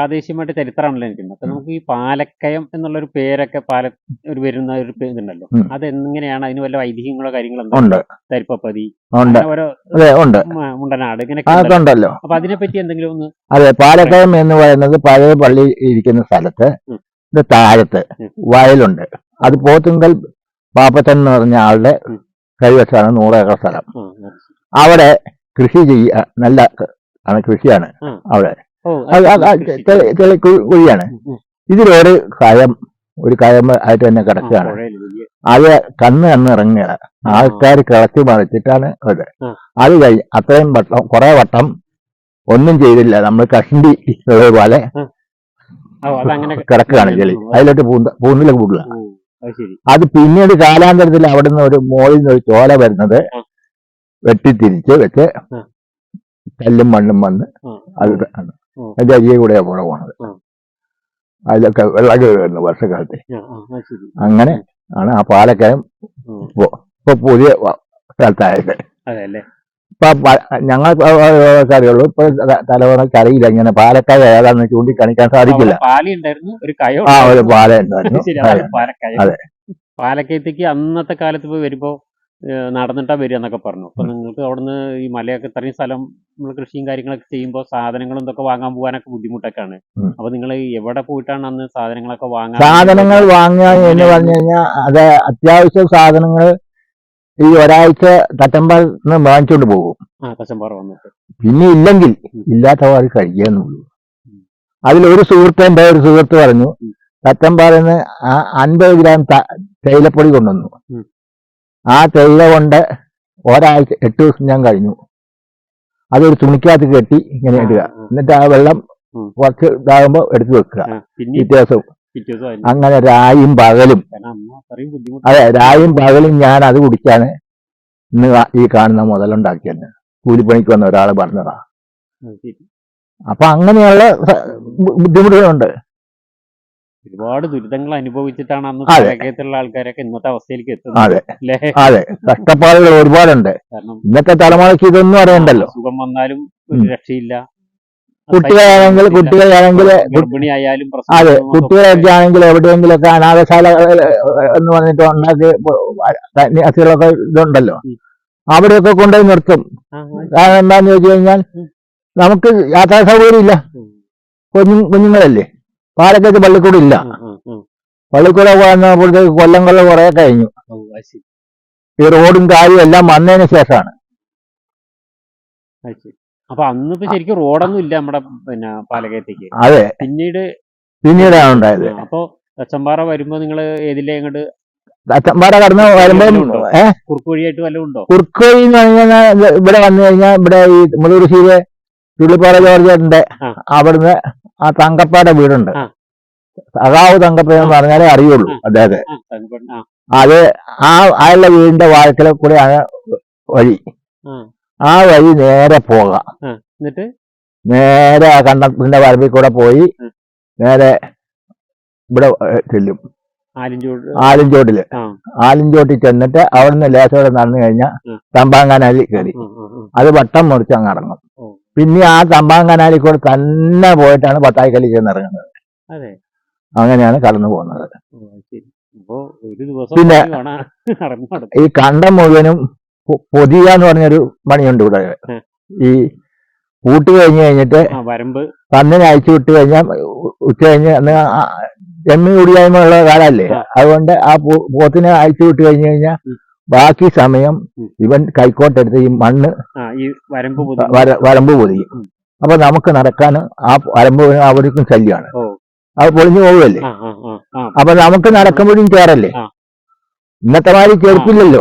പ്രാദേശികമായിട്ട് ചരിത്രമാണല്ലോ എനിക്കുണ്ട്. അപ്പൊ നമുക്ക് ഈ പാലക്കയം എന്നുള്ള ഒരു പേരൊക്കെ പാല ഒരു വരുന്ന ഒരു ഇതുണ്ടല്ലോ. അത് എങ്ങനെയാണ് അതിന് വല്ല ഐതിഹ്യങ്ങളോ കാര്യങ്ങളോ തരിപ്പതി തരിപ്പപ്പതി ഓരോ മുണ്ടനാട് ഇങ്ങനെ ഉണ്ടല്ലോ. അപ്പൊ അതിനെപ്പറ്റി എന്തെങ്കിലും ഒന്ന് അതെ പാലക്കയം എന്ന് പറയുന്നത് പഴയ പള്ളി ഇരിക്കുന്ന സ്ഥലത്ത് താഴത്ത് വയലുണ്ട്. അത് പോത്തുങ്കൽ പാപ്പത്തൻ എന്ന് പറഞ്ഞ ആളുടെ. കൈവശമാണ് നൂറ് ഏക്കർ സ്ഥലം. അവിടെ കൃഷി ചെയ്യ നല്ല ആണ് കൃഷിയാണ് അവിടെ. കുഴിയാണ്. ഇതിലൊരു കയം ഒരു കയം ആയിട്ട് തന്നെ കിടക്കുകയാണ്. അത് കണ്ണ് കണ്ണ് ഇറങ്ങുകയാണ്. ആൾക്കാർ കിളച്ചു മറിച്ചിട്ടാണ് അത്. അത് കഴിഞ്ഞ് അത്രയും വട്ടം കുറെ വട്ടം ഒന്നും ചെയ്തില്ല. നമ്മൾ കഷണ്ടി പോലെ കിടക്കുകയാണ് ചെളി. അതിലോട്ട് പൂന്ത പൂന്നിലും കൂടുക അത് പിന്നീട് കാലാന്തരത്തിൽ അവിടുന്ന് ഒരു മോളിൽ നിന്ന് ഒരു ചോല വരുന്നത്. വെട്ടിത്തിരിച്ച് വെച്ച്. കല്ലും മണ്ണും വന്ന് അത് ആണ്. അതിന്റെ അരിയെ കൂടെ പുഴ പോണത് അതിലൊക്കെ വെള്ളം കയറുന്നു വർഷക്കാലത്ത്. അങ്ങനെ ആണ് ആ പാലക്കയം. ഇപ്പൊ പുതിയ സ്ഥലത്തായിട്ട് സ്ഥലത്തായത്. ഇപ്പൊ ഞങ്ങൾ അറിയുള്ളൂ ഇപ്പൊ തലമുറ കറിയില്ല അറിയില്ല ഇങ്ങനെ. പാലക്കായ ഏതാണെന്ന് ചൂണ്ടിക്കാണിക്കാൻ സാധിക്കില്ല. ആ ഒരു. പാല ഉണ്ടായിരുന്നു അതെ. പാലക്കയത്തേക്ക് അന്നത്തെ കാലത്ത് പോയി വരുമ്പോ നടന്നിട്ടാ വരിക എന്നൊക്കെ പറഞ്ഞു. അപ്പൊ നിങ്ങൾക്ക് അവിടുന്ന് ഈ മലയൊക്കെ ഇത്രയും സ്ഥലം നമ്മൾ കൃഷിയും കാര്യങ്ങളൊക്കെ ചെയ്യുമ്പോൾ സാധനങ്ങളും ഇതൊക്കെ വാങ്ങാൻ പോകാനൊക്കെ ബുദ്ധിമുട്ടൊക്കെയാണ്. ആണ് അപ്പൊ നിങ്ങൾ എവിടെ പോയിട്ടാണ് അന്ന് സാധനങ്ങളൊക്കെ വാങ്ങാൻ സാധനങ്ങൾ വാങ്ങുക എന്ന് പറഞ്ഞു കഴിഞ്ഞാൽ അത് അത്യാവശ്യ സാധനങ്ങൾ ഈ ഒരാഴ്ച തട്ടമ്പാന്ന് വാങ്ങിച്ചോണ്ട് പോകും. ആ തച്ചമ്പാറ വന്നിട്ട്. പിന്നെ ഇല്ലെങ്കിൽ. ഇല്ലാത്തവർ കഴിക്കാന്നുള്ളൂ. അതിലൊരു സുഹൃത്ത് എന്റെ ഒരു സുഹൃത്ത് പറഞ്ഞു. തട്ടമ്പാറിന്ന് അൻപത് ഗ്രാം തേയിലപ്പൊടി കൊണ്ടുവന്നു. ആ തേയില കൊണ്ട് ഒരാഴ്ച എട്ട് ദിവസം ഞാൻ കഴിഞ്ഞു. അതൊരു തുണിക്കകത്ത് കെട്ടി ഇങ്ങനെ ഇടുക. എന്നിട്ട് ആ വെള്ളം. കുറച്ച് ഇതാകുമ്പോൾ എടുത്തു വെക്കുക. ആ. പിന്നെ പിറ്റേ ദിവസം. പിറ്റേ ദിവസം അതിന് അങ്ങനെ രായും പകലും. അതെ രായും പകലും ഞാൻ അത് കുടിച്ചാണ് ഇന്ന് ഈ കാണുന്ന മുതലുണ്ടാക്കിയത് കൂലിപ്പണിക്ക് വന്ന ഒരാൾ പറഞ്ഞതാ. അപ്പൊ അങ്ങനെയുള്ള ബുദ്ധിമുട്ടുകളുണ്ട്. ഒരുപാട് ദുരിതങ്ങൾ അനുഭവിച്ചിട്ടാണ് അന്ന് പ്രളയത്തിലുള്ള ആൾക്കാരൊക്കെ ഇന്നത്തെ അവസ്ഥയിലേക്ക് എത്തുന്നത്. അതെ. അല്ലേ? അതെ. കഷ്ടപ്പാടുകൾ ഒരുപാടുണ്ട്. ഇന്നത്തെ തലമുറയ്ക്ക് ഇതൊന്നും അറിയണ്ടല്ലോ. സുഖം വന്നാലും ഒരു രക്ഷയില്ല. കുട്ടികളാണെങ്കിൽ കുട്ടികളാണെങ്കിൽ ഗർഭിണിയായാലും അതെ. കുട്ടികളൊക്കെ ആണെങ്കിൽ എവിടെയെങ്കിലൊക്കെ അനാഥശാല എന്ന് പറഞ്ഞിട്ട് ഉണ്ടാക്കി സന്യാസികളൊക്കെ ഇതുണ്ടല്ലോ. അവിടെയൊക്കെ കൊണ്ടുപോയി നിർത്തും. കാരണം എന്താന്ന് ചോദിച്ചു കഴിഞ്ഞാൽ നമുക്ക് യാത്രാ സൗകര്യം ഇല്ല. കുഞ്ഞു കുഞ്ഞുങ്ങളല്ലേ? പാലക്കത്ത് പള്ളിക്കൂടം ഇല്ല. പള്ളിക്കൂടെ വന്നപ്പോഴത്തേക്ക് കൊല്ലം കൊല്ലം കുറെ കഴിഞ്ഞു. ഈ റോഡും കാര്യവും എല്ലാം വന്നതിന് ശേഷമാണ്. അപ്പൊ അന്ന് അന്നിപ്പോ ശരിക്കും റോഡൊന്നും ഇല്ല നമ്മുടെ പിന്നെ പാലക്കയത്തേക്ക്. അതെ. പിന്നീട് പിന്നീടാണ് ഉണ്ടായത്. അപ്പൊ തച്ചമ്പാറ വരുമ്പോ നിങ്ങൾ ഏതിലെ അങ്ങോട്ട് തച്ചമ്പാറ കടന്ന് വരുമ്പോ കുറുക്കുവഴിയായിട്ട് വല്ലതും ഉണ്ടോ? കുറുക്കുവഴി എന്ന് പറഞ്ഞാൽ ഇവിടെ വന്നു കഴിഞ്ഞാൽ ഇവിടെ ഈ മുളൂർശ്ശേരി തുള്ളിപ്പാറ ജോർജേട്ടന്റെ. അവിടുന്ന് ആ തങ്കപ്പയുടെ വീടുണ്ട്. സഖാവ് തങ്കപ്പ എന്ന് പറഞ്ഞാലേ അറിയുള്ളൂ. അദ്ദേഹത്തെ അത് ആ അയാളുടെ വീടിന്റെ വാഴക്കിലെ കൂടെയാണ് വഴി. ആ, വഴി നേരെ പോകാം. എന്നിട്ട്? നേരെ ആ കണ്ടത്തിന്റെ വരമ്പിൽ കൂടെ പോയി നേരെ ഇവിടെ ചെല്ലും. ആലിഞ്ചോട് ആലിഞ്ചോട്ടിൽ ആലിഞ്ചോട്ടിൽ ചെന്നിട്ട് അവിടുന്ന് ലേശോടെ നടന്നു കഴിഞ്ഞാൽ ഉം. തമ്പാങ്കാനാലി കയറി. അത് വട്ടം മുറിച്ച് അങ്ങ് ഇറങ്ങും. പിന്നെ ആ തമ്പാങ്കാനാലി കൂടെ തന്നെ പോയിട്ടാണ് പത്തായിക്കല്ലി ചെന്ന് ഇറങ്ങുന്നത്. അതെ. അങ്ങനെയാണ് കടന്നു പോകുന്നത്. പിന്നെ- ഈ കണ്ടം മുഴുവനും പൊതിയ എന്ന് പറഞ്ഞൊരു പണിയുണ്ട് ഇവിടെ. ഈ പൂട്ട് കഴിഞ്ഞു കഴിഞ്ഞിട്ട് വരമ്പ്. പന്നിനെ അയച്ചു വിട്ട് കഴിഞ്ഞാൽ ഉച്ച കഴിഞ്ഞ് അന്ന് ആ ഉള്ള കാലല്ലേ? അതുകൊണ്ട് ആ പോത്തിനെ അയച്ചു വിട്ട് കഴിഞ്ഞു കഴിഞ്ഞാൽ. ബാക്കി സമയം ഇവൻ കൈക്കോട്ടെടുത്ത് ഈ മണ്ണ് വരമ്പ് പൊതി. വര- വരമ്പ് പൊതിയും അപ്പൊ നമുക്ക് നടക്കാൻ ആ വരമ്പ് അവർക്കും ശല്യമാണ് അത് പൊളിഞ്ഞു പോവുമല്ലേ അപ്പൊ നമുക്ക് നടക്കുമ്പോഴും കേറല്ലേ. ഇന്നത്തെ മാതിരി ചെരുപ്പില്ലല്ലോ?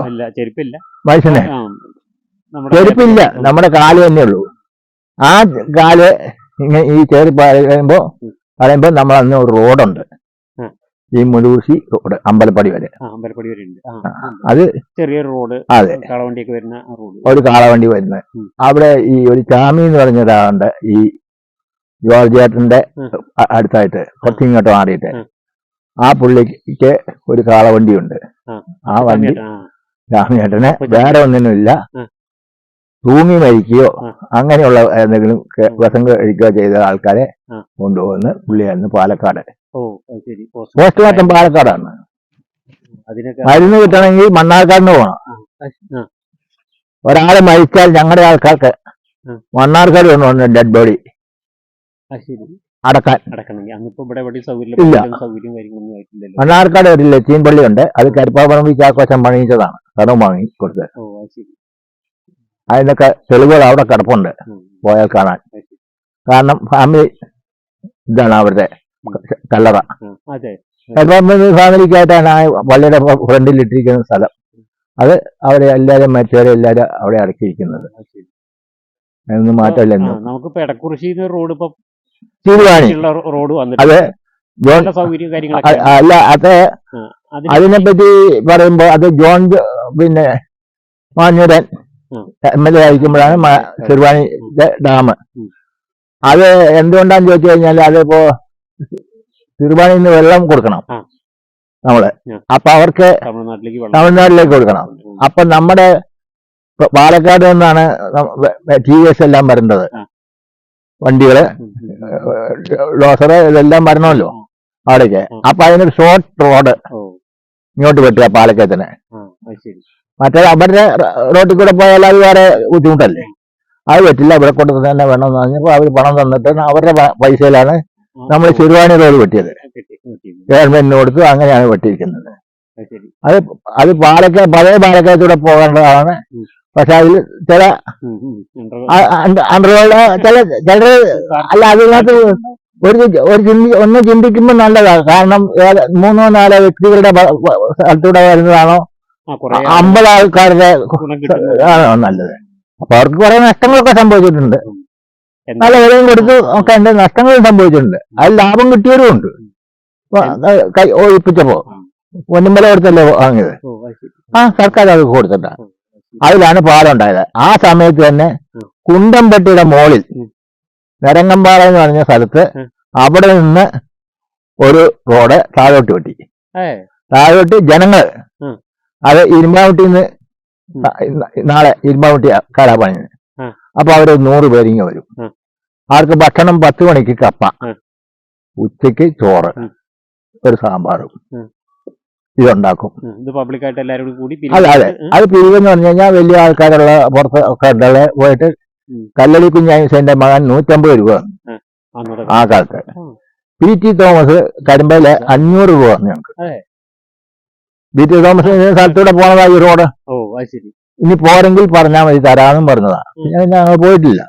മനുഷ്യനെ. ചെരുപ്പില്ല. നമ്മുടെ കാൽ തന്നെ ഉള്ളൂ. ആ കാൽ ഈ ചെരുപ്പ് പറയുമ്പോ. പറയുമ്പോ നമ്മൾ അന്ന് ഒരു റോഡുണ്ട്. ഈ മുലൂസി റോഡ് അമ്പലപ്പടി വരെ. അമ്പലപ്പടി വരെ ഉണ്ട്. അത് ചെറിയൊരു റോഡ് അതെ. കാളവണ്ടിയൊക്കെ വരുന്ന റോഡ്. ഒരു കാളവണ്ടി വരുന്നത്. അവിടെ ഈ ഒരു ചാമി എന്ന് പറഞ്ഞ ഒരാളുണ്ട്. ഈ ജോർജ് ഏട്ടന്റെ അടുത്തായിട്ട് കുറച്ച് ഇങ്ങോട്ട് മാറിയിട്ട്. ആ പുള്ളിക്ക് ഒരു കാളവണ്ടിയുണ്ട്. ആ. വണ്ടി ആ. രാമേട്ടനെ വേറെ ഒന്നിനുമില്ല. തൂങ്ങി മരിക്കുകയോ. അങ്ങനെയുള്ള എന്തെങ്കിലും വിഷം കഴിക്കുകയോ ചെയ്ത ആൾക്കാരെ. കൊണ്ടുപോകുന്ന പുള്ളിയായിരുന്നു പാലക്കാട്. പോസ്റ്റ്മോർട്ടം പാലക്കാടാണ്. മരുന്ന് കിട്ടണമെങ്കിൽ മണ്ണാർക്കാടിന് പോകണം. ഒരാളെ മരിച്ചാൽ ഞങ്ങളുടെ ആൾക്കാർക്ക് മണ്ണാർക്കാട് കൊണ്ടുവന്നു ഡെഡ് ബോഡി അടക്കാൻ. ഇല്ല. മണ്ണാർക്കാട് ഒരു ലത്തീൻ പള്ളിയുണ്ട്. അത് കരിപ്പാപ്പറമ്പ് ചാക്കോശം പണിയിച്ചതാണ്. കടം വാങ്ങി കൊടുത്തത്. ഓ അത് ശരി അതിനൊക്കെ തെളിവുകൾ അവിടെ കിടപ്പുണ്ട് പോയാൽ കാണാൻ. കാരണം ഫാമിലി ഇതാണ് അവരുടെ കല്ലറ ഫാമിലിക്കായിട്ടാണ് ആ പള്ളിയുടെ ഫ്രണ്ടിൽ ഇട്ടിരിക്കുന്ന സ്ഥലം. അത് അവരെ എല്ലാവരും മരിച്ചവരെ എല്ലാവരും അവിടെ അടക്കിയിരിക്കുന്നത്. അതൊന്നും മാറ്റമില്ല റോഡ് ഇപ്പൊ റോഡ് അത്. അല്ല അത് അതിന് അതിനെപ്പറ്റി പറയുമ്പോ അത് ജോൺ പിന്നെ മാഞ്ഞൂരൻ. എം എൽ എ ആയിരിക്കുമ്പോഴാണ് ചെറുവാണി ഡാം. അത് എന്തുകൊണ്ടാന്ന് ചോദിച്ചു കഴിഞ്ഞാൽ അതിപ്പോ ചെറുവാണിയിൽ നിന്ന് വെള്ളം കൊടുക്കണം. നമ്മൾ. അപ്പൊ അവർക്ക് തമിഴ്നാട്ടിലേക്ക് കൊടുക്കണം. അപ്പൊ നമ്മുടെ പാലക്കാട് നിന്നാണ് ടി വി എസ് എല്ലാം വരേണ്ടത്. വണ്ടികൾ. ലോസറ് ഇതെല്ലാം വരണമല്ലോ അവിടേക്ക്. അപ്പൊ അതിനൊരു ഷോർട്ട് റോഡ് ഇങ്ങോട്ട് വെട്ടുക പാലക്കാട്ടിനെ മറ്റേ അവരുടെ റോട്ടിൽ കൂടെ പോയാൽ അത് വേറെ ബുദ്ധിമുട്ടല്ലേ അത് പറ്റില്ല ഇവിടെ കൊണ്ട് തന്നെ വേണമെന്ന് പറഞ്ഞപ്പോൾ അവർ പണം തന്നിട്ട് അവരുടെ പൈസയിലാണ് നമ്മൾ ചെറുവാണി റോഡ് വെട്ടിയത്. ഗവൺമെന്റിന് കൊടുത്തു അങ്ങനെയാണ് വെട്ടിയിരിക്കുന്നത് അത് അത് പാലക്ക പഴയ പാലക്കാട്ടൂടെ പോകേണ്ടതാണ്. പക്ഷെ അതിൽ ചില. അണ്ടർവേൾഡ് ചില ചിലര് അല്ല അതിനകത്ത് ഒരു ഒരു ചിന്തി ഒന്ന് ചിന്തിക്കുമ്പോൾ നല്ലതാണ് കാരണം മൂന്നോ നാലോ വ്യക്തികളുടെ സ്ഥലത്തൂടെ വരുന്നതാണോ അമ്പത് ആൾക്കാരുടെ നല്ലത്. അപ്പൊ അവർക്ക് കുറെ നഷ്ടങ്ങളൊക്കെ സംഭവിച്ചിട്ടുണ്ട്. നല്ല വിലയും കൊടുത്ത് ഒക്കെ എന്റെ നഷ്ടങ്ങളും സംഭവിച്ചിട്ടുണ്ട്. അതിൽ ലാഭം കിട്ടിയവരും ഉണ്ട്. കൈ ഒഴിപ്പിച്ചപ്പോ ഒന്നും വില കൊടുത്തല്ലേ വാങ്ങിയത്. ആ സർക്കാർ അത് കൊടുത്തിട്ടാ. അതിലാണ് പാലം ഉണ്ടായത് ആ സമയത്ത് തന്നെ. കുണ്ടംപെട്ടിയുടെ മോളിൽ. നരങ്ങമ്പാറ എന്ന് പറഞ്ഞ സ്ഥലത്ത് അവിടെ നിന്ന് ഒരു റോഡ് താഴോട്ട് വെട്ടി. താഴോട്ട് ജനങ്ങൾ. അത് ഇരുമ്പാവുട്ടിന്ന് നാളെ ഇരുമ്പാവട്ടി കാലാപണിന്. അപ്പൊ അവർ നൂറ് പേരിങ്ങ വരും. ആർക്ക് അവർക്ക് ഭക്ഷണം പത്ത് മണിക്ക് കപ്പ. ഉച്ചയ്ക്ക് ചോറ്. ഒരു സാമ്പാറും. ഇതുണ്ടാക്കും. ഇത് പബ്ലിക്കായിട്ട് എല്ലാവരും കൂടി അതെ. അതെ അത് പിരിവെന്ന് പറഞ്ഞു കഴിഞ്ഞാൽ വലിയ ആൾക്കാരുള്ള പുറത്ത് ഉള്ള പോയിട്ട് കല്ലടി കുഞ്ഞായിസന്റെ മകൻ നൂറ്റമ്പത് രൂപ ആ കാലത്ത്. പി ടി തോമസ് കരുമ്പയിലെ അഞ്ഞൂറ് രൂപ പറഞ്ഞു ഞങ്ങൾക്ക്. പി ടി തോമസ് സ്ഥലത്തൂടെ പോണതാ ഈ റോഡ്. ഓ ശരി. ഇനി പോരെങ്കിൽ പറഞ്ഞാൽ മതി തരാമെന്നും പറഞ്ഞതാ. ഉം. ഞങ്ങൾ പോയിട്ടില്ല.